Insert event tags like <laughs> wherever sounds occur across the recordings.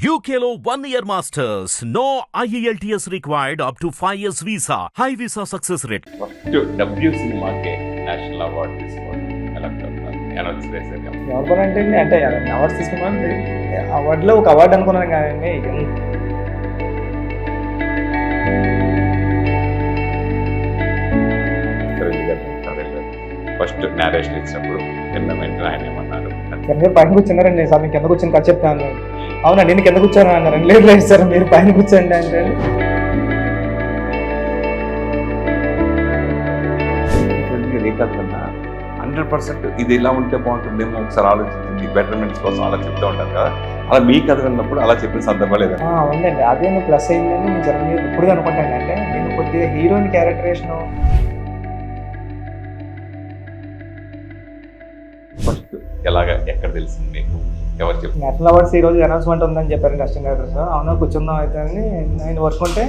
One year masters. No E IELTS required up to 5 years visa. High visa success rate. First debut సినిమాకే national award announce చేశారు ఎవరికోనంటే అంటే awards తీసుకున్నాను అవార్డులో ఒక award అనుకున్నాను కానీ ఫస్ట్ నేరేషన్ ఇచ్చినప్పుడు విన్న వెంటనే ఆయన ఏమన్నారు? పైన కూర్చున్నారండి. సార్ నేను కింద కూర్చొని కథ చెప్తాను. అవునా నేను కింద కూర్చోను అన్నారు? లేదు లేదు సార్ మీరు పైన కూర్చోండి అంటే. హండ్రెడ్ పర్సెంట్ ఇది ఎలా ఉంటే బాగుంటుందేమో ఒకసారి ఆలోచించింది బెటర్మెంట్స్ కోసం అలా చెప్తూ ఉంటారు కదా. అలా మీ కథ విన్నప్పుడు అలా చెప్పిన సందర్భం లేదా ఉందండి. అదే ప్లస్ అయిందని నేను జరగ ఇప్పుడు అనుకుంటాను. అంటే నేను కొద్దిగా హీరోయిన్ క్యారెక్టరేషన్ ఫస్ట్ ఎలాగా ఎక్కడ తెలిసింది మీకు? ఎవరు చెప్పారు నేషనల్ అవార్డ్స్ ఈ రోజు అనౌన్స్మెంట్ ఉందని చెప్పారు అసిస్టెంట్ డైరెక్టర్ సార్ అవునా? కూర్చుందాం అయితే అని నేను వర్క్ ఉంటే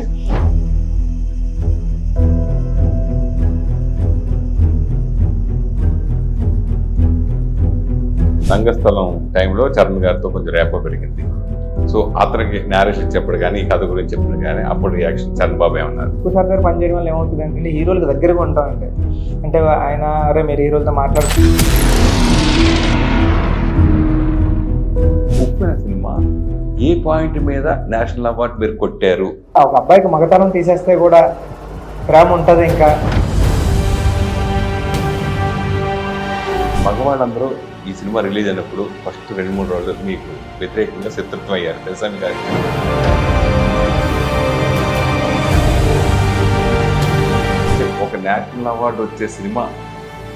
రంగస్థలం టైంలో చరణ్ గారితో కొంచెం రేప పెరిగింది. సో అతనికి నేరేషన్ ఇచ్చేప్పుడు కానీ ఈ కథ గురించి చెప్పిన కానీ అప్పుడు రియాక్షన్ చరణ్ బాబు ఏమన్నారు? సార్ దగ్గర పనిచేయడం వల్ల ఏమవుతుంది అంటే హీరోలకు దగ్గరగా ఉంటామండి అంటే ఆయన అరే మీరు హీరోలతో మాట్లాడుతూ ఏ పాయింట్ మీద నేషనల్ అవార్డు మీరు కొట్టారు. ఒక అబ్బాయికి మగతనం తీసేస్తే కూడా ప్రేమ ఉంటుంది ఇంకా. మగవాళ్ళందరూ ఈ సినిమా రిలీజ్ అయినప్పుడు ఫస్ట్ రెండు మూడు రోజులు మీకు వ్యతిరేకంగా శత్రుత్వం అయ్యారు. తెలుసా అది? ఒక నేషనల్ అవార్డు వచ్చే సినిమా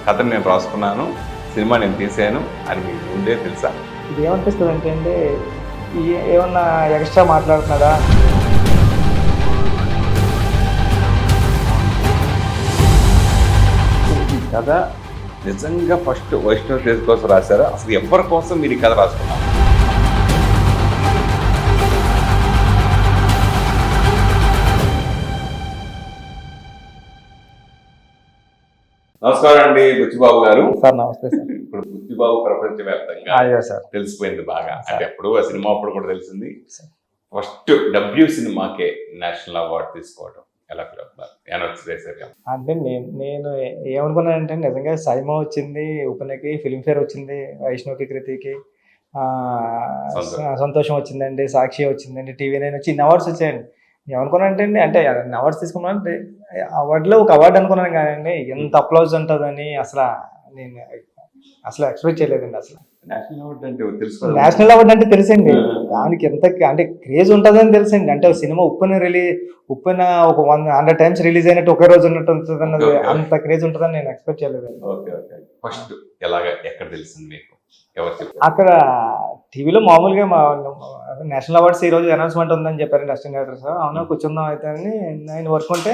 కథను నేను రాసుకున్నాను సినిమా నేను తీసాను అని మీకు ముందే తెలుసా? ఇది ఏమనిపిస్తుంది అంటే ఏమన్నా ఎక్స్ట్రా మాట్లాడుతున్నాడా? ఈ కథ నిజంగా ఫస్ట్ వైష్ణవ్ తేజ్ కోసం రాశారా? అసలు ఎవరి కోసం మీరు ఈ కథ రాసుకున్నారు? నమస్కారం అండి బుచ్చిబాబు గారు. సార్ నమస్తే సార్. ఇప్పుడు బుచ్చిబాబు ప్రపంచవ్యాప్తంగా సార్ తెలిసిపోయింది బాగా. అంటే ఎప్పుడు ఆ సినిమా అప్పుడు కూడా తెలిసింది. ఫస్ట్ డబ్ల్యూ సినిమాకే నేషనల్ అవార్డు తీసుకోవడం ఎలా ఫీల్ అవుతున్నారు? అంటే నేను నేను ఏమనుకున్నానంటే నిజంగా సైమా వచ్చింది ఉపనకి ఫిల్మ్ఫేర్ వచ్చింది వైష్ణవ్కి కృతికి. సంతోషం వచ్చిందండి సాక్షి వచ్చిందండి టీవీ నైన్ వచ్చి ఇన్ని అవార్డ్స్ వచ్చాయండి. నేను అనుకున్నానంటే అండి అంటే అవార్డ్స్ తీసుకున్నాను అంటే అవార్డులో ఒక అవార్డు అనుకున్నాను కానీ ఎంత అప్లౌజ్ ఉంటుందని అసలు నేను అసలు ఎక్స్పెక్ట్ చేయలేదండి అసలు. నేషనల్ అవార్డు అంటే తెలుసుకోవాలి నేషనల్ అవార్డు అంటే తెలిసండి. దానికి ఎంత అంటే క్రేజ్ ఉంటుందని తెలుసండి. అంటే సినిమా ఉప్పున రిలీజ్ ఉప్పున ఒక వన్ హండ్రెడ్ టైమ్స్ రిలీజ్ అయినట్టు ఒకే రోజు ఉన్నట్టు ఉంటుంది అన్నది. అంత క్రేజ్ ఉంటుందని నేను ఎక్స్పెక్ట్ చేయలేదండి. Okay okay. ఫస్ట్ ఎలాగ ఎక్కడ తెలిసింది అక్కడ టీవీలో మామూలుగా మా నేషనల్ అవార్డ్స్ ఈ రోజు అనౌన్స్మెంట్ ఉందని చెప్పారండి అసిస్టెంట్ డైరెక్టర్ సార్. అవునా కూర్చుందాం అయితే అని నేను వర్క్ ఉంటే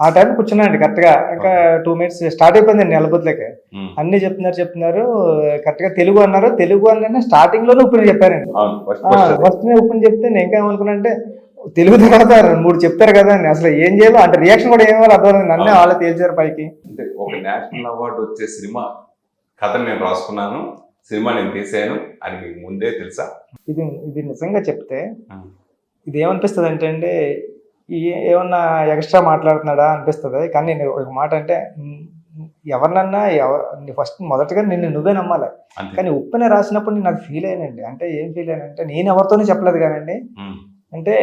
ఆ టైం కూర్చున్నానండి కరెక్ట్గా ఇంకా టూ మినిట్స్ స్టార్ట్ అయిపోయింది నెలబుద్లకి ఉమ్. అన్ని చెప్తున్నారు చెప్తున్నారు. కరెక్ట్గా తెలుగు అన్నారు. తెలుగు అన్న స్టార్టింగ్లోనే ఉప్పుని చెప్పారండి. ఫస్ట్ ఓపెన్ చెప్తే నేను ఇంకా ఏమనుకున్నా అంటే తెలుగు తర్వాత మూడు చెప్తారు కదా అని. అసలు ఏం చేయాలో అంటే రియాక్షన్ కూడా ఏమో అర్థం. నన్నే. వాళ్ళే తేల్చారు పైకి. అంటే ఒక నేషనల్ అవార్డు వచ్చే సినిమా కథను నేను రాసుకున్నాను. సినిమా నేను తీసాను అని మీకు ముందే తెలుసా? ఇది ఇది నిజంగా చెప్తే ఇది ఏమనిపిస్తుంది అంటే అండి ఏమన్నా ఎక్స్ట్రా మాట్లాడుతున్నాడా అనిపిస్తుంది. కానీ నేను ఒక మాట అంటే ఎవరినన్నా ఫస్ట్ మొదటగా నిన్ను నువ్వే నమ్మాలి. కానీ ఉప్పునే రాసినప్పుడు నేను నాకు ఫీల్ అయ్యానండి అంటే ఏం ఫీల్ అయ్యానంటే నేను ఎవరితోనే చెప్పలేదు కానండి. అంటే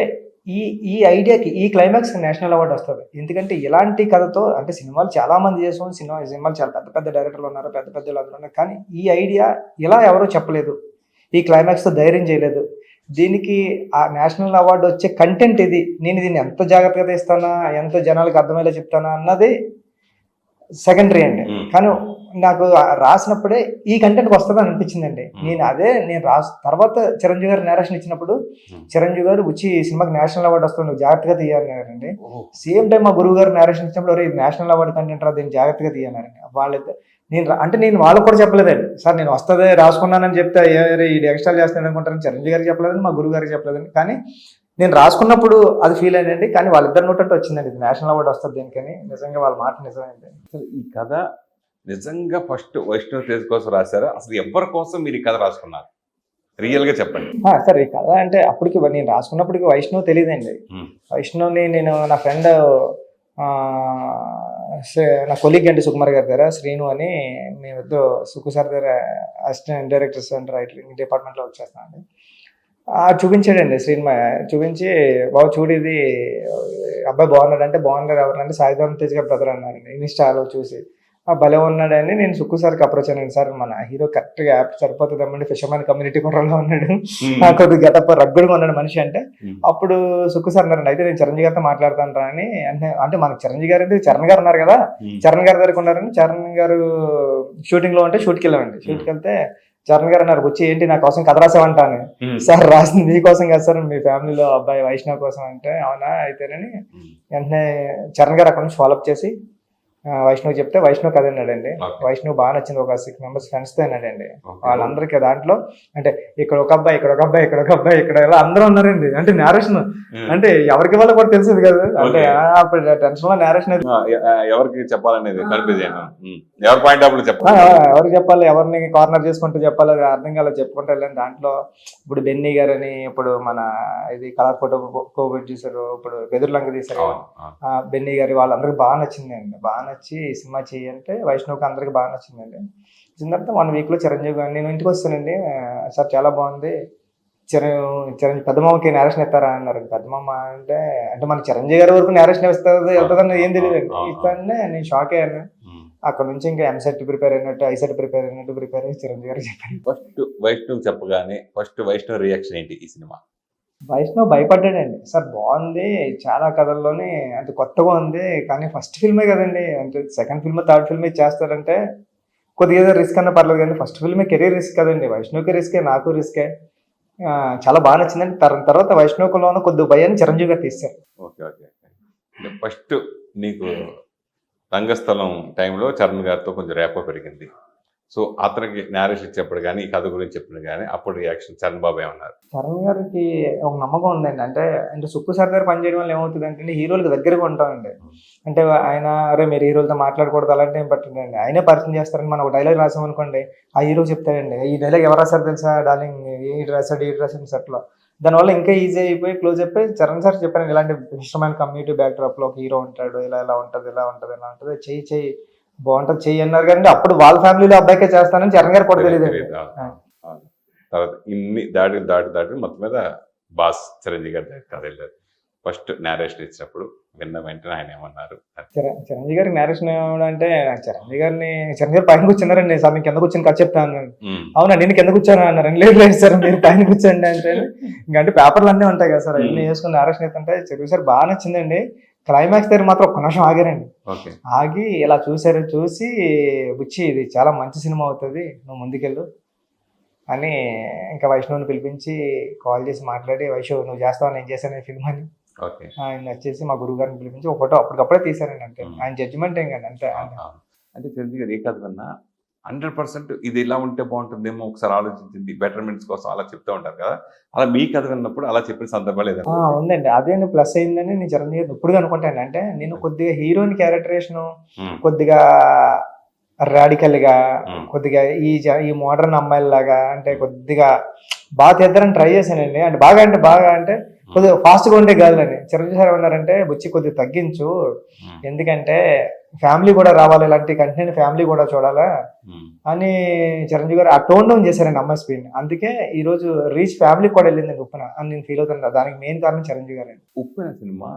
ఈ ఈ ఐడియాకి ఈ క్లైమాక్స్ నేషనల్ అవార్డు వస్తుంది. ఎందుకంటే ఇలాంటి కథతో అంటే సినిమాలు చాలా మంది చేసాం సినిమా సినిమాలు చాలా పెద్ద పెద్ద డైరెక్టర్లు ఉన్నారు పెద్ద పెద్ద వాళ్ళు అందరూ ఉన్నారు. కానీ ఈ ఐడియా ఇలా ఎవరో చెప్పలేదు. ఈ క్లైమాక్స్తో ధైర్యం చేయలేదు. దీనికి ఆ నేషనల్ అవార్డు వచ్చే కంటెంట్ ఇది. నేను దీన్ని ఎంత జాగ్రత్తగా తీస్తానా ఎంత జనాలకు అర్థమయ్యేలా చెప్తానా అన్నది సెకండరీ అండి. కానీ నాకు రాసినప్పుడే ఈ కంటెంట్ వస్తుంది అని అనిపించిందండి. నేను అదే నేను రాస్ తర్వాత చిరంజీవి గారు నేరేషన్ ఇచ్చినప్పుడు. చిరంజీవి గారు వచ్చి ఈ సినిమాకి నేషనల్ అవార్డు వస్తుంది నువ్వు జాగ్రత్తగా తీయాలన్నారండి సేమ్ టైం మా గురువు గారు నేరేషన్ ఇచ్చినప్పుడు "ఒరేయ్, ఇది నేషనల్ అవార్డు కంటెంట్ రా దీన్ని జాగ్రత్తగా తీయన్నారండి వాళ్ళైతే నేను అంటే నేను వాళ్ళకు కూడా చెప్పలేదండి. సార్ నేను వస్తుంది రాసుకున్నానని చెప్తే ఈ ఎక్స్ట్రా చేస్తాను అనుకుంటారని చిరంజీవి గారికి చెప్పలేదండి మా గురువు గారికి చెప్పలేదండి. కానీ నేను రాసుకున్నప్పుడు అది ఫీల్ అయ్యండి కానీ వాళ్ళిద్దరు నోటంటే వచ్చిందండి ఇది నేషనల్ అవార్డు వస్తుంది దీనికని. నిజంగా వాళ్ళ మాట నిజమైంది అసలు ఈ కథ నిజంగా ఫస్ట్ వైష్ణవ్ తేజ్ కోసం రాశారా? అసలు ఎవరి కోసం మీరు ఈ కథ రాసుకున్నారు? రియల్గా చెప్పండి. సరే ఈ కథ అంటే అప్పటికి నేను రాసుకున్నప్పటికి వైష్ణవ్ తెలియదండి. ఉమ్, వైష్ణవ్ని నేను నా ఫ్రెండ్ నా కొలీగ్ అండి సుకుమార్ గారి దగ్గర శ్రీను అని మేమిద్దరు సుకు సార్ దగ్గర అసిస్టెంట్ డైరెక్టర్స్ అండ్ రైటింగ్ డిపార్ట్మెంట్లో వచ్చేస్తాను అండి చూపించాడండి శ్రీను చూపించి బాబు చూడు ఇది అబ్బాయి బాగున్నాడు అంటే బాగున్నారు ఎవరంటే సాయిబాబు తేజ్ గారి బ్రదర్ అన్నారండి. ఇన్స్టాలో చూసి. భలే ఉన్నాడని నేను సుక్కు సార్కి అప్రోచ్ అయ్యాను సార్ మన హీరో కరెక్ట్గా యాప్ సరిపోతుంది అమ్మండి ఫిషర్మెన్ కమ్యూనిటీ కుర్రలో ఉన్నాడు. ఆ కొద్దిగా గెటప్ రగ్గుడుగా ఉన్నాడు మనిషి అంటే. అప్పుడు సుక్కు సార్ అన్నారండి అయితే నేను చిరంజీవి గారితో మాట్లాడతాను రా అని. అంటే అంటే మనకు చిరంజీవి గారు అంటే చరణ్ గారు ఉన్నారు కదా. చరణ్ గారి దగ్గర ఉన్నారని చరణ్ గారు షూటింగ్లో ఉంటే షూట్కి వెళ్ళామండి. షూట్కి వెళ్తే చరణ్ గారు అన్నారు వచ్చి ఏంటి నా కోసం కథ రాసావంటాను సార్ రాసింది మీకోసం కదా సార్. మీ ఫ్యామిలీలో అబ్బాయి వైష్ణవ్ కోసం అంటే అవునా? అయితేనని వెంటనే చరణ్ గారు అక్కడ నుంచి ఫాలోఅప్ చేసి ఆ, వైష్ణవ్ చెప్తే వైష్ణవ్ కథ అన్నాడండి. వైష్ణవ్ బాగా నచ్చింది ఒక సిక్స్ మెంబర్స్ ఫ్రెండ్స్తో అన్నాడండి. వాళ్ళందరికీ దాంట్లో అంటే ఇక్కడ ఒక అబ్బాయి ఇక్కడ ఒక అబ్బాయి ఇక్కడ ఒక అబ్బాయి ఇక్కడ ఇలా అందరూ ఉన్నారండి. అంటే నేరేషన్ అంటే ఎవరికి వాళ్ళకి కూడా తెలిసింది కదా. అంటే అప్పుడు టెన్షన్లో నేరేషన్ ఎవరికి చెప్పాలనేది ఎవరి పాయింట్ ఆఫ్లో చెప్పాలి? ఎవరికి చెప్పాలి? ఎవరిని కార్నర్ చేసుకుంటూ చెప్పాలి? అర్థం కాలేదు చెప్పుకుంటూ వెళ్ళాను. దాంట్లో ఇప్పుడు బెన్నీ గారని ఇప్పుడు మన ఇది కలర్ ఫోటో కోవిడ్ చేశారు. ఇప్పుడు బెదుర్లంక తీశారు. అవును, అవును. ఆ, బెన్నీ గారి వాళ్ళందరికీ బాగా నచ్చిందండి. బాగా నచ్చి సినిమా చేయంటే వైష్ణవ్కి అందరికి బాగా నచ్చిందండి. వచ్చిన తర్వాత వన్ వీక్లో చిరంజీవి గారు నేను ఇంటికి వస్తానండి. సార్ చాలా బాగుంది. చిరం చిరంజీవి పెద్దమామకి నేరేషన్ ఇస్తారా అన్నారు. పెద్దమామ అంటే అంటే మన చిరంజీవి గారి వరకు నేరేషన్ ఇస్తుంది వెళ్తుందని ఏం తెలియదు ఆ, ఆ. ఇస్తానే నేను షాక్ అయ్యాను. అక్కడ నుంచి ఇంకా ఎంసెట్ ప్రిపేర్ అయినట్టు ఐసెట్ ప్రిపేర్ అయినట్టు ప్రిపేర్ అయ్యి చిరంజీవి గారు చెప్పారు. ఫస్ట్ వైష్ణవ్ చెప్పగానే ఫస్ట్ వైష్ణవ్ రియాక్షన్ ఏంటి ఈ సినిమా? వైష్ణవ్ భయపడ్డాడండి. సార్ బాగుంది. చాలా కథల్లోనే అంటే కొత్తగా ఉంది. కానీ ఫస్ట్ ఫిల్మే కదండి. అంటే సెకండ్ ఫిల్మ్ థర్డ్ ఫిల్మే చేస్తారంటే కొద్దిగా ఏదో రిస్క్ అన్న పర్లేదు. కానీ ఫస్ట్ ఫిల్మే కెరీర్ రిస్క్ కదండి. వైష్ణవ్కి రిస్కే నాకు రిస్కే. చాలా బాగా నచ్చిందండి. తర్- తర్వాత వైష్ణవ్లోనూ కొద్ది భయాన్ని చిరంజీవి గారు తీశారు. Okay okay. ఫస్ట్ నీకు రంగస్థలం టైంలో చరణ్ గారితో కొంచెం రేప పెరిగింది. సో అతనికి నేరేషన్ చెప్పడు కానీ ఈ కథ గురించి చెప్పిన కానీ అప్పుడు రియాక్షన్ చరణ్ బాబు ఏమన్నారు? చరణ్ గారికి ఒక నమ్మకం ఉందండి. అంటే అంటే సుక్కు సార్ దగ్గర పనిచేయడం వల్ల ఏమవుతుంది అంటే హీరోలకు దగ్గరగా ఉంటామండి. అంటే ఆయన అరే మీరు హీరోలతో మాట్లాడకూడదు అలాంటి ఏం పట్టండి ఆయనే పరిచయం చేస్తారని మనం ఒక డైలాగ్ రాసాం అనుకోండి ఆ హీరో చెప్తాడండి ఈ డైలాగ్ ఎవరు రాశారు తెలుసా డార్లింగ్? ఈ రాశాడు ఈ రాశాడు సెట్లో దానివల్ల ఇంకా ఈజీ అయిపోయి క్లోజ్ అయిపోయి చరణ్ సార్ చెప్పాను ఇలాంటి ఇష్టమైన కమ్యూనిటీ బ్యాక్డ్రాప్లో ఒక హీరో ఉంటాడు ఇలా ఇలా ఉంటది ఇలా ఉంటది ఇలా ఉంటది చెయ్యి చెయ్యి బాగుంటది చెయ్యి అన్నారు కానీ అప్పుడు వాళ్ళ ఫ్యామిలీలో అబ్బాయికే చేస్తానని చరణ్ గారు కూడా తెలియదు. తర్వాత ఇన్ని దాటి దాటి దాటి మొత్తం మీద బాస్ చిరంజీవి గారి దగ్గర కథ వెళ్ళారు. ఫస్ట్ నేరేషన్ ఇచ్చినప్పుడు విన్న వెంటనే ఆయన ఏమన్నారు? చిర- చిరంజీవి గారికి నేరేషన్ అంటే చిరంజీవి గారిని చిరంజీవి గారు పైన కూర్చున్నారండి సార్ నేను కింద కూర్చొని కథ చెప్తాను అవునా నేను కింద కూర్చోను అన్నారు లేదు లేదు సార్ మీరు పైన కూర్చోండి అంటే <laughs> ఇంకా అంటే పేపర్లు అన్నీ ఉంటాయి కదా సార్ అన్ని వేసుకుని నేరేషన్ అయితే చిరంజీవి సార్ బాగా నచ్చిందండి. క్లైమాక్స్ దగ్గర మాత్రం ఒక్క నిమిషం ఆగారండి. ఆగి ఇలా చూసారు చూసి బుచ్చి ఇది చాలా మంచి సినిమా అవుతుంది నువ్వు ముందుకెళ్ళు. అని ఇంకా వైష్ణవ్ని పిలిపించి కాల్ చేసి మాట్లాడి వైష్ణవ్ నువ్వు చేస్తావు? నేను చేశాను ఈ ఫిల్మ్ అని. ఆయన వచ్చేసి మా గురువు గారిని పిలిపించి ఒక ఫోటో అప్పటికప్పుడే తీశారండి అంటే. ఆయన జడ్జిమెంట్ ఏం కానీ అంతే అవును. అంటే చిరంజీవి గారు ఏ కథ హండ్రెడ్ పర్సెంట్ ఇది ఇలా ఉంటే బాగుంటుందేమో ఒకసారి ఆలోచించింది. బెటర్మెంట్స్ కోసం అలా చెప్తూ ఉంటారు కదా. అలా మీ కథ విన్నప్పుడు అలా చెప్పిన సందర్భాలు ఏదైనా ఉందండి. అదే ప్లస్ అయిందని నేను చిరంజీవి ఇప్పుడు అనుకుంటాను అంటే నేను కొద్దిగా హీరోయిన్ క్యారెక్టరేషన్ కొద్దిగా రాడికల్గా ఉమ్, కొద్దిగా ఈ ఈ మోడర్న్ అమ్మాయిలాగా అంటే కొద్దిగా బాగా తెద్దారని ట్రై చేశానండి. అంటే బాగా అంటే బాగా అంటే కొద్దిగా ఫాస్ట్గా ఉంటే కాదులని చిరంజీవి సార్ ఏమన్నారంటే బుచ్చి కొద్దిగా తగ్గించు. ఎందుకంటే ఫ్యామిలీ కూడా రావాలి ఇలాంటి కంటెంట్ ఫ్యామిలీ కూడా చూడాలా. అని చిరంజీవి గారు ఆ టోన్ డౌన్ చేశారండి అమ్మాయి స్పీడ్ అందుకే ఈ రోజు రీచ్ ఫ్యామిలీ కూడా వెళ్ళింది ఉప్పున అని నేను ఫీల్ అవుతున్నా దానికి మెయిన్ కారణం చిరంజీవి గారు. ఉప్పెన సినిమా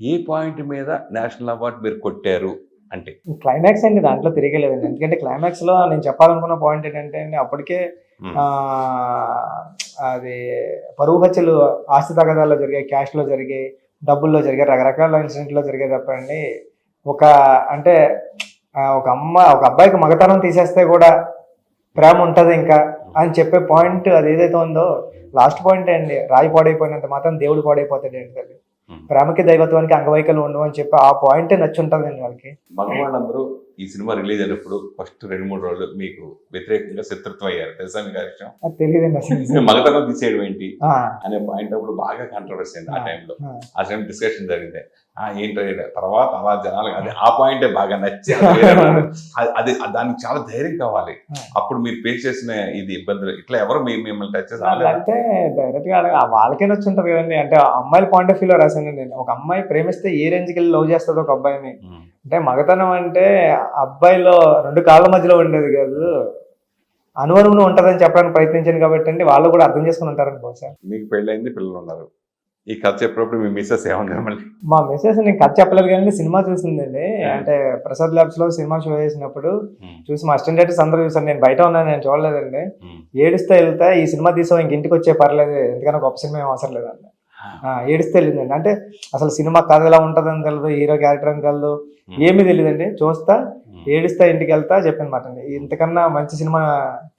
ఏ పాయింట్ మీద నేషనల్ అవార్డు మీరు కొట్టారు అంటే? క్లైమాక్స్ అండి దాంట్లో తిరగలేదండి. ఎందుకంటే క్లైమాక్స్లో నేను చెప్పాలనుకున్న పాయింట్ ఏంటంటే అప్పటికే అది పరువు హత్యలు ఆస్తి తగాదాల్లో జరిగాయి క్యాష్లో జరిగాయి డబ్బుల్లో జరిగాయి రకరకాల ఇన్సిడెంట్లో జరిగాయి తప్పండి ఒక అంటే ఒక అమ్మ ఒక అబ్బాయికి మగతనం తీసేస్తే కూడా ప్రేమ ఉంటది ఇంకా అని చెప్పే పాయింట్ అది ఏదైతే ఉందో లాస్ట్ పాయింట్ అండి. రాయి పాడైపోయినంత మాత్రం దేవుడు పాడైపోతాడు ఏంటి తల్లి. ప్రేమకి దైవత్వానికి అంగవైకల్యం ఉండవు అని చెప్పి ఆ పాయింటే నచ్చి ఉంటుందండి వాళ్ళకి. మగవాళ్ళందరూ ఈ సినిమా రిలీజ్ అయినప్పుడు ఫస్ట్ రెండు మూడు రోజులు మీకు వ్యతిరేకంగా శత్రుత్వం అయ్యారు. తెలుసా మీకు విషయం? తెలియదండి <laughs> మగతనం తీసేయడం ఏంటి? అనే పాయింట్ అప్పుడు బాగా కాంట్రవర్సీ అయింది ఆ. టైంలో ఆ. టైం డిస్కషన్ జరిగింది. ఆ ఏంటో. తర్వాత అలా జనాలు అది ఆ పాయింటే బాగా నచ్చి <laughs> అది దానికి చాలా ధైర్యం కావాలి. అప్పుడు మీరు ఫేస్ చేసిన ఇది ఇబ్బందులు ఇట్లా ఎవరు మిమ్మల్ని టచ్ అంటే డైరెక్ట్గా వాళ్ళకే వచ్చి ఉంటది కదండి. అంటే అమ్మాయిల పాయింట్ ఆఫ్ వ్యూలో రాశాను నేను. ఒక అమ్మాయి ప్రేమిస్తే ఏ రేంజ్కి వెళ్ళి లవ్ చేస్తుంది ఒక అబ్బాయిని? అంటే మగతనం అంటే అబ్బాయిలో రెండు కాళ్ళ మధ్యలో ఉండేది కాదు. అనువనువును ఉంటదని చెప్పడానికి ప్రయత్నించాను కాబట్టి అండి. వాళ్ళు కూడా అర్థం చేసుకుని ఉంటారని బహుశా. మీకు పెళ్ళైంది పిల్లలు ఉన్నారు. ఈ కథ చెప్పినప్పుడు మీ మిస్సెస్ ఏమన్నారు మళ్ళీ? మా మెసేజ్ నేను కథ చెప్పలేదు కానీ సినిమా చూసిందండి. అంటే ప్రసాద్ ల్యాబ్స్లో సినిమా షో చేసినప్పుడు చూసి మా అసిస్టెంట్ డైరెక్టర్స్ అందరూ చూసాను నేను బయట ఉన్నాను నేను చూడలేదండి. ఏడుస్తే వెళ్తే ఈ సినిమా తీసావు ఇంక ఇంటికి వచ్చే పర్లేదు. ఎందుకన్నా గొప్ప సినిమా ఏం అవసరం లేదండి. ఏడుస్తే వెళ్ళిందండి అంటే అసలు సినిమా కథ ఎలా ఉంటుందని తెలియదు హీరో క్యారెక్టర్ అని తెలియదు ఏమీ తెలియదండి. చూస్తా ఏడుస్తా ఇంటికి వెళ్తా చెప్పినమాట అండి. ఇంతకన్నా మంచి సినిమా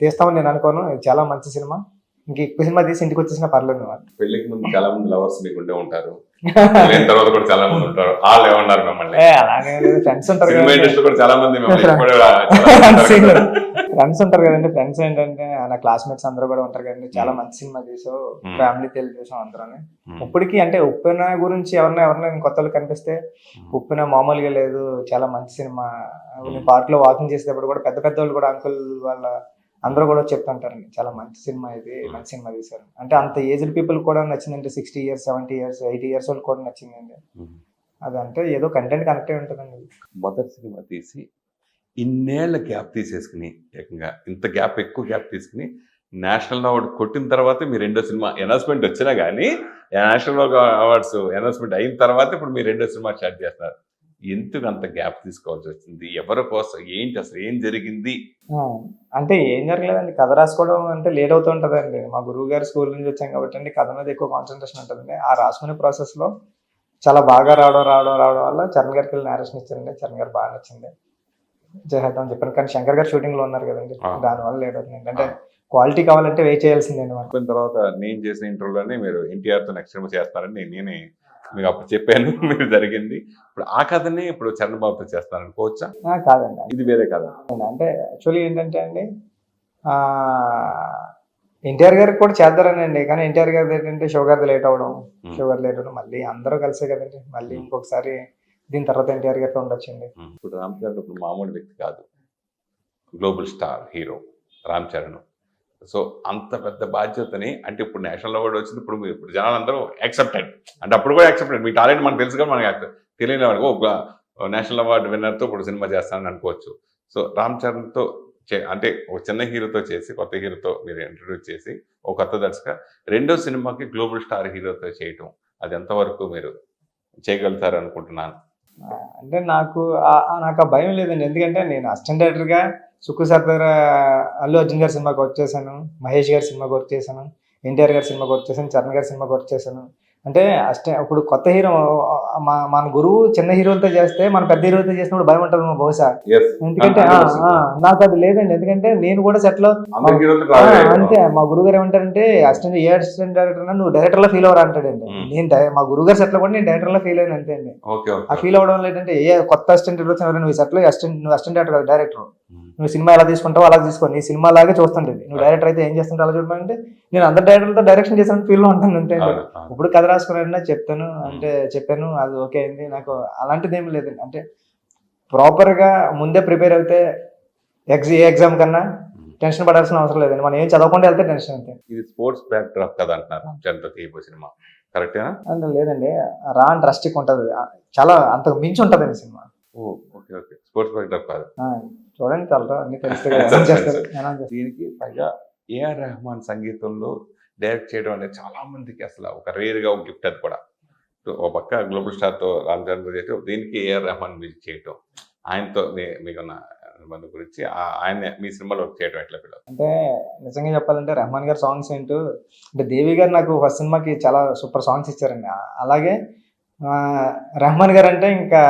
తీస్తామని నేను అనుకోను. ఇది చాలా మంచి సినిమా. ఇంక ఎక్కువ సినిమా తీసి ఇంటికి వచ్చేసినా పర్లేదు. పెళ్ళికి ముందు చాలా మంది లవర్స్ మీకు ఉండే ఉంటారు. పెళ్ళైన తర్వాత కూడా చాలా మంది ఉంటారు. వాళ్ళు ఏమన్నారు మిమ్మల్ని? సినిమా ఇండస్ట్రీ కూడా చాలా మంది. ఫ్రెండ్స్ ఉంటారు కదండి. ఫ్రెండ్స్ ఏంటంటే నా క్లాస్మేట్స్ అందరూ కూడా ఉంటారు కదండి. చాలా మంచి సినిమా Hmm. ఫ్యామిలీ తెలిసి చూసాం అందరూ. ఉమ్. ఇప్పటికీ అంటే ఉప్పెన గురించి ఎవరైనా ఎవరైనా కొత్త వాళ్ళు కనిపిస్తే ఉప్పెన మామూలుగా లేదు. చాలా మంచి సినిమా. పార్క్లో వాకింగ్ చేసేటప్పుడు కూడా పెద్ద పెద్ద వాళ్ళు కూడా అంకుల్ వాళ్ళ అందరూ కూడా చెప్తుంటారండి చాలా మంచి సినిమా ఇది మంచి సినిమా తీశారు. అంటే అంత ఏజ్డ్ పీపుల్ కూడా నచ్చిందంటే sixty years seventy years eighty years వాళ్ళు కూడా నచ్చిందండి. ఉమ్. అదంటే ఏదో కంటెంట్ కనెక్ట్ అయి ఉంటుందండి. మొదటి సినిమా తీసి ఇన్నేళ్ళ గ్యాప్ తీసేసుకుని ఏకంగా ఇంత గ్యాప్ ఎక్కువ గ్యాప్ తీసుకుని నేషనల్ అవార్డు కొట్టిన తర్వాతే మీ రెండో సినిమా అనౌన్స్మెంట్ వచ్చినా కానీ నేషనల్ అవార్డ్స్ అనౌన్స్మెంట్ అయిన తర్వాత ఇప్పుడు మీ రెండో సినిమా స్టార్ట్ చేస్తున్నారు. ఎందుకు అంత గ్యాప్ తీసుకోవాల్సి వచ్చింది ఎవరి కోసం? ఏంటి అసలు? ఏం జరిగింది? అంటే ఏం జరగలేదండి. కథ రాసుకోవడం అంటే లేట్ అవుతూ ఉంటుందండి. మా గురువు గారు స్కూల్ నుంచి వచ్చాం కాబట్టి అండి కథ మీద ఎక్కువ కాన్సన్ట్రేషన్ ఉంటుందండి. ఆ రాసుకునే ప్రాసెస్లో చాలా బాగా రావడం రావడం రావడం వల్ల చరణ్ గారికి వెళ్ళి నేరేషన్ ఇచ్చారండి. చరణ్ గారు బాగా నచ్చింది. చేద్దాం చెప్పాను కానీ శంకర్ గారు షూటింగ్లో ఉన్నారు కదండి. దానివల్ల లేట్ అవుతుంది. అంటే క్వాలిటీ కావాలంటే వెయిట్ చేయాల్సిందే అయిపోయిన తర్వాత నేను చేసిన ఇంటర్వ్యూలోనే మీరు ఎన్టీఆర్తో నెక్స్ట్ చేస్తారని నేనే మీకు అప్పుడు చెప్పాను <laughs> మీరు జరిగింది. ఇప్పుడు ఆ కథనే ఇప్పుడు చరణ్ బాబుతో చేస్తారనుకోవచ్చా కాదండి. ఇది వేరే కథ. అంటే యాక్చువల్లీ ఏంటంటే అండి ఎన్టీఆర్ గారికి కూడా చేద్దారనండి. కానీ ఎన్టీఆర్ గారి ఏంటంటే షుగర్ లేట్ అవ్వడం Hmm. షుగర్ లేట్ అవ్వడం మళ్ళీ అందరూ కలిసే కదండి. మళ్ళీ ఇంకొకసారి దీని తర్వాత ఎన్టీఆర్ గారితో ఉండొచ్చండి. ఇప్పుడు రామ్ చరణ్ ఇప్పుడు మామూలు వ్యక్తి కాదు. Global star hero Ram Charan. So అంత పెద్ద బాధ్యతని అంటే ఇప్పుడు నేషనల్ అవార్డు వచ్చింది ఇప్పుడు మీరు- ఇప్పుడు జనాలందరూ యాక్సెప్టెడ్ అంటే అప్పుడు కూడా యాక్సెప్టెడ్ మీ టాలెంట్ మనకు తెలుసు కానీ మనకి తెలియని వాడికి నేషనల్ అవార్డు విన్నర్తో ఇప్పుడు సినిమా చేస్తానని అనుకోవచ్చు. సో రామ్ చరణ్తో చే- అంటే ఒక చిన్న హీరోతో చేసి కొత్త హీరోతో మీరు ఇంట్రడ్యూస్ చేసి ఒక కొత్త దర్శక రెండో సినిమాకి గ్లోబల్ స్టార్ హీరోతో చేయటం అది ఎంతవరకు మీరు చేయగలుగుతారు అనుకుంటున్నాను? అంటే నాకు నాకు ఆ భయం లేదండి. ఎందుకంటే నేను అసిస్టెంట్ డైరెక్టర్గా సుక్కు సార్ దగ్గర అల్లు అర్జున్ గారి సినిమాకి వర్క్ చేశాను మహేష్ గారి సినిమాకి వర్క్ చేశాను ఎన్టీఆర్ గారి సినిమాకి వర్క్ చేశాను చరణ్ గారి సినిమాకి వర్క్ చేశాను. అంటే అసిస్టెంట్ ఇప్పుడు కొత్త హీరో మా మన గురువు చిన్న హీరోలతో చేస్తే మన పెద్ద హీరోలతో చేసినప్పుడు భయం ఉంటుంది మా బహుశా. ఎందుకంటే నాకు అది లేదండి. ఎందుకంటే నేను కూడా సెట్లో అంతే. మా గురువు గారు ఏమంటారంటే అసిస్టెంట్ ఏ అసిస్టెంట్ డైరెక్టర్ నువ్వు డైరెక్టర్లో ఫీల్ అవ్వరా? అంటాడండి. Hmm. నేను మా గురువు గారు సెట్లో కూడా నేను డైరెక్టర్లో ఫీల్ అయిన అంతే అండి. ఆ ఫీల్ అవ్వడం వల్ల ఏంటంటే ఏ కొత్త అసిస్టెంట్ వచ్చిన నువ్వు సెట్లో అసిస్టెంట్ నువ్వు అసిస్టెంట్ డైరెక్టర్ కదా డైరెక్టర్ నువ్వు సినిమా ఎలా తీసుకుంటావు అలా తీసుకో. నీ సినిమా లాగే చూస్తుంటది నువ్వు డైరెక్టర్ అయితే ఏం చేస్తుంటావు అలా చూడమంటే నేను అందరు డైరెక్టర్లతో డైరెక్షన్ చేసిన ఫీల్లో ఉంటాను అంతే. ఇప్పుడు కథ రాసుకున్నా చెప్తాను అంటే చెప్పాను అది ఓకే అయింది. నాకు అలాంటిది ఏమి లేదండి అంటే ప్రాపర్గా ముందే ప్రిపేర్ అయితే ఎగ్జి ఏ ఎగ్జామ్ కన్నా టెన్షన్ పడాల్సిన అవసరం లేదండి. మనం ఏం చదవకుండా వెళ్తే టెన్షన్ అంతే. ఇది స్పోర్ట్స్ బ్యాక్ డ్రాప్ కదా అంటున్నారు రామ్ చరణ్తో తీయబో సినిమా కరెక్టేనా అంటే లేదండి. రా అండ్ రస్టిక్ ఉంటది. చాలా అంతకు మించి ఉంటదండి cinema. Okay okay. Sports backdrop కాదు చూడండి చాలా అన్ని తెలుస్తాయి. దీనికి పైగా ఏఆర్ రెహమాన్ సంగీతంలో డైరెక్ట్ చేయడం అనేది చాలా మందికి అసలు ఒక రేర్గా ఒక గిఫ్ట్ అది కూడా. ఒక పక్క గ్లోబల్ స్టార్తో రామ్ చరణ్తో చేయటం దీనికి ఏఆర్ రెహమాన్ మ్యూజిక్ చేయటం. ఆయనతో మీకున్న అనుబంధం గురించి ఆయన మీ సినిమాలో చేయడం ఎట్లా ఫీల్ అంటే నిజంగా చెప్పాలంటే రెహమాన్ గారి సాంగ్స్ ఏంటో అంటే దేవి గారు నాకు ఫస్ట్ సినిమాకి చాలా సూపర్ సాంగ్స్ ఇచ్చారండి. అలాగే రెహమాన్ గారు అంటే ఇంకా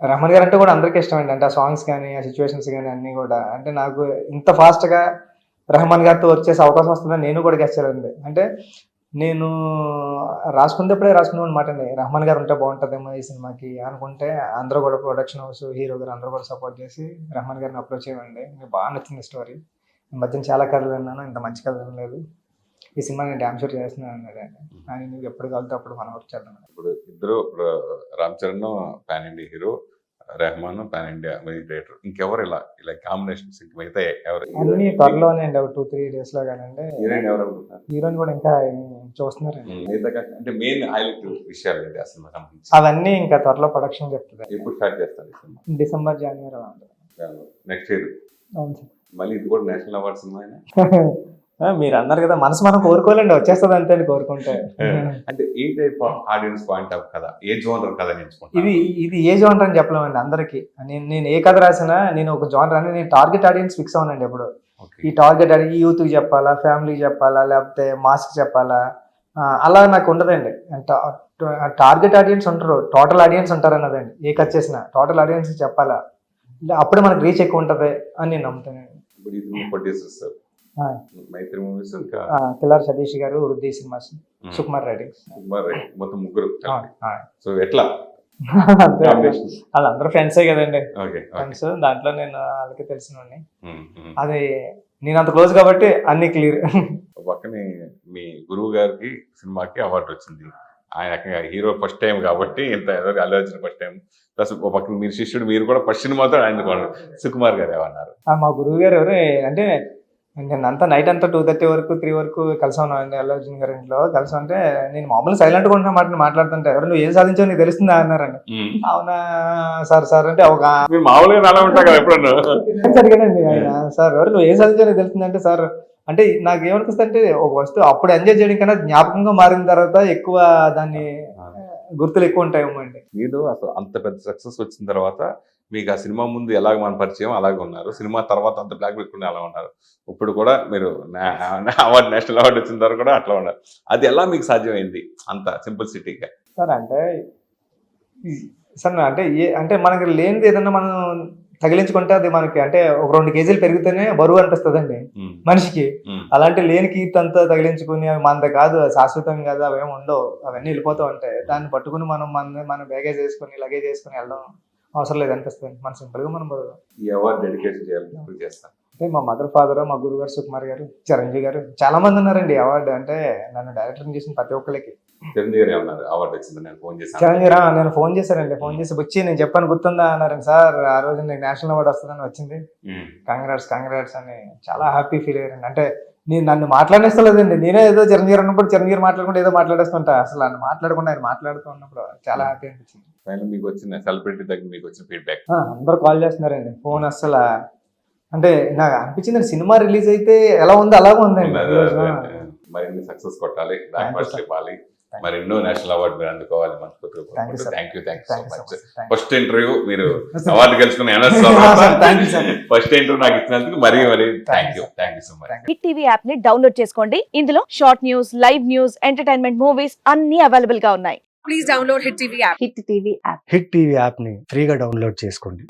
రమణ్ గారు అంటే కూడా అందరికీ ఇష్టం అండి అంటే ఆ సాంగ్స్ కానీ ఆ సిచ్యువేషన్స్ కానీ అన్నీ కూడా. అంటే నాకు ఇంత ఫాస్ట్గా రెహమాన్ గారితో వచ్చేసి అవకాశం వస్తుందని నేను కూడా గెచ్చలేదండి అంటే నేను రాసుకునేప్పుడే రాసుకున్నాను అనమాట అండి. రహమాన్ గారు ఉంటే బాగుంటుందేమో ఈ సినిమాకి అనుకుంటే అందరూ కూడా ప్రొడక్షన్ హౌస్ హీరో గారు అందరూ కూడా సపోర్ట్ చేసి రహమాన్ గారిని అప్రోచ్ అయ్యండి మీకు బాగా నచ్చింది స్టోరీ మధ్యన చాలా కథలు విన్నాను. ఇంత మంచి కథ వినలేదు ఈ సినిమా నేను డ్యామ్ షూట్ చేస్తున్నాను అన్నాడు ఆయన. నువ్వు ఎప్పుడు కలితే అప్పుడు మనం వర్క్ చేద్దాం ఇప్పుడు ఇద్దరు Ram Charan pan India hero Rahman pan India director ఇంకెవరు ఇలా ఇలా కాంబినేషన్స్ ఇంక మిగతా ఎవరు? అన్ని త్వరలోనే అండి ఒక టూ త్రీ డేస్లో కానండి. హీరోయిన్ ఎవరు హీరోని కూడా ఇంకా కాక- అంటే మెయిన్ హైలైట్ విషయాలు ఏంటి ఆ సినిమా అవన్నీ ఇంకా త్వరలో ప్రొడక్షన్ చెప్తుంది. ఎప్పుడు స్టార్ట్ చేస్తారు డిసెంబర్ జనవరి నెక్స్ట్ ఇయర్ అవును సార్. మళ్ళీ ఇది కూడా నేషనల్ అవార్డ్ సినిమా అయినా? ఆ, <laughs> మీరు అన్నారు కదా మనసు మనం కోరుకోలేండి వచ్చేస్తుంది అంతే కోరుకుంటే. అంటే ఏ type of audience point of కదా ఏ జోనర్ కథ ఎంచుకుంటారు ఇది ఇది ఏ జోనర్ అని చెప్పలేమండి అందరికి. నేను నేను ఏ కథ రాసినా నేను ఒక జోనర్ అని నేను టార్గెట్ ఆడియన్స్ ఫిక్స్ అవునండి ఎప్పుడు. ఈ టార్గెట్ ఆడి యూత్కి చెప్పాలా ఫ్యామిలీకి చెప్పాలా లేకపోతే మాస్కి చెప్పాలా అలా నాకు ఉండదండి. టార్గెట్ ఆడియన్స్ ఉంటారు టోటల్ ఆడియన్స్ ఉంటారు అన్నదండి ఏ కథ చేసినా టోటల్ ఆడియన్స్ చెప్పాలా అప్పుడే మనకు రీచ్ ఎక్కువ ఉంటుంది అని నేను ఇప్పుడు ఆ. మైత్రి మూవీస్ ఇంకా కిల్లార్ సతీష్ గారు వృద్ధి సినిమాస్ సుకుమార్ రైటింగ్స్. కుమార్ మొత్తం ముగ్గురు. సో ఎట్లా? వాళ్ళందరూ ఫ్రెండ్సే కదండి. ఫ్రెండ్స్ దాంట్లో నేను వాళ్ళకి తెలిసిన అది నేను అంత క్లోజ్ కాబట్టి అన్ని క్లియర్. పక్కనే మీ గురువు గారికి సినిమాకి అవార్డు వచ్చింది. ఆయన హీరో ఫస్ట్ టైం కాబట్టి ఇంత ఎవరికి Allu Arjun first time. Plus ఒక పక్కన మీరు శిష్యుడు మీరు కూడా ఫస్ట్ సినిమాతో ఆయన. సుకుమార్ గారు ఏమన్నారు మా గురువు గారు ఎవరు అంటే నేను అంతా నైట్ అంతా టూ థర్టీ వరకు త్రీ వరకు కలిసి ఉన్నాం అండి అల్లు అర్జున్ గారి ఇంట్లో. కలిసి ఉంటే నేను మామూలు సైలెంట్గా ఉంటున్న మాట మాట్లాడుతుంటే ఎవరు నువ్వు ఏం సాధించావు నీకు తెలుస్తుందా అన్నారండి. అవునా సార్ సార్ అంటే ఒక అడిగానండి ఆయన సార్ ఎవరు నువ్వు ఏం సాధించావు నీకు తెలుస్తుందంటే సార్ అంటే నాకు ఏమనిపిస్తుంది అంటే ఒక వస్తువు అప్పుడు ఎంజాయ్ చేయడం కన్నా జ్ఞాపకంగా మారిన తర్వాత ఎక్కువ దాన్ని గుర్తులు ఎక్కువ ఉంటాయేమో అండి. మీరు అసలు అంత పెద్ద సక్సెస్ వచ్చిన తర్వాత మీకు ఆ సినిమా ముందు ఎలాగ మన పరిచయం అలాగే ఉన్నారు. సినిమా తర్వాత అంత బ్లాక్ పెట్టుకుని అలా ఉన్నారు. ఇప్పుడు కూడా మీరు అవార్డు నేషనల్ అవార్డు వచ్చిన తర్వాత కూడా అట్లా ఉన్నారు. అది ఎలా మీకు సాధ్యమైంది? అంత సింపుల్ సిటీగా. సార్ అంటే సార్ అంటే ఏ అంటే మనకి లేనిది ఏదన్నా మనం తగిలించుకుంటే అది మనకి అంటే ఒక రెండు కేజీలు పెరిగితేనే బరువు అనిపిస్తుందండి మనిషికి. అలాంటి లేని కీర్తి అంతా తగిలించుకుని అవి మనది కాదు శాశ్వతం కాదు అవేం ఉండవు. అవన్నీ వెళ్ళిపోతూ ఉంటాయి. దాన్ని పట్టుకుని మనం మన మన బ్యాగేజ్ వేసుకుని లగేజ్ వేసుకుని వెళ్ళడం అవసరం లేదు అనిపిస్తుంది. మన సింపుల్గా మనం. ఈ అవార్డు చేస్తాను అంటే మా మదర్ ఫాదర్ మా గురువు గారు సుకుమార్ గారు చిరంజీవి గారు చాలా మంది ఉన్నారండి అవార్డు. అంటే నన్ను డైరెక్టర్ చేసిన ప్రతి ఒక్కరికి చిరంజీవి గారు ఏమన్నారు అవార్డు వచ్చింది నేను ఫోన్ చేశాను. చిరంజీవి రా నేను ఫోన్ చేశానండి ఫోన్ చేసి వచ్చి నేను చెప్పాను గుర్తుందా అన్నారండి సార్ ఆ రోజు నీకు నేషనల్ అవార్డు వస్తుందని వచ్చింది. కంగ్రాట్స్ కంగ్రాట్స్ అని చాలా హ్యాపీ ఫీల్ అయ్యారండి. అంటే నేను నన్ను మాట్లాడేస్తలేదండి నేనే ఏదో చిరంజీవి ఉన్నప్పుడు చిరంజీవి మాట్లాడకుండా ఏదో మాట్లాడేస్తుంటా. అసలు నన్ను మాట్లాడకుండా ఆయన మాట్లాడుతూ ఉన్నప్పుడు చాలా హ్యాపీ అనిపించింది. ఫైనల్ మీకు వచ్చిన సెలబ్రిటీ దగ్గర మీకు వచ్చిన ఫీడ్బ్యాక్. అందరూ కాల్ చేస్తున్నారండి. ఫోన్ అసలు అంటే నాకు అనిపించింది సినిమా రిలీజ్ అయితే ఎలా ఉందో అలాగే ఉందండి. మరిన్ని సక్సెస్ కొట్టాలి బ్లాక్ బస్టర్. ఇవ్వాలి. మరి ఎన్నో నేషనల్ అవార్డు మీరు అందుకోవాలి మనస్ఫూర్తిగా. Thank you thank you so much. First interview మీరు. <laughs> అవార్డు గెలుచుకున్న. ఫస్ట్ ఇంటర్వ్యూ <laughs> నాకు ఇచ్చినందుకు మరీ మరీ thank you thank you so much. Hit TV యాప్ని డౌన్లోడ్ చేసుకోండి ఇందులో short news live news entertainment movies అన్ని అవైలబుల్గా ఉన్నాయి please download Hit TV app. Hit TV app hit TV యాప్ని ఫ్రీగా డౌన్లోడ్ చేసుకోండి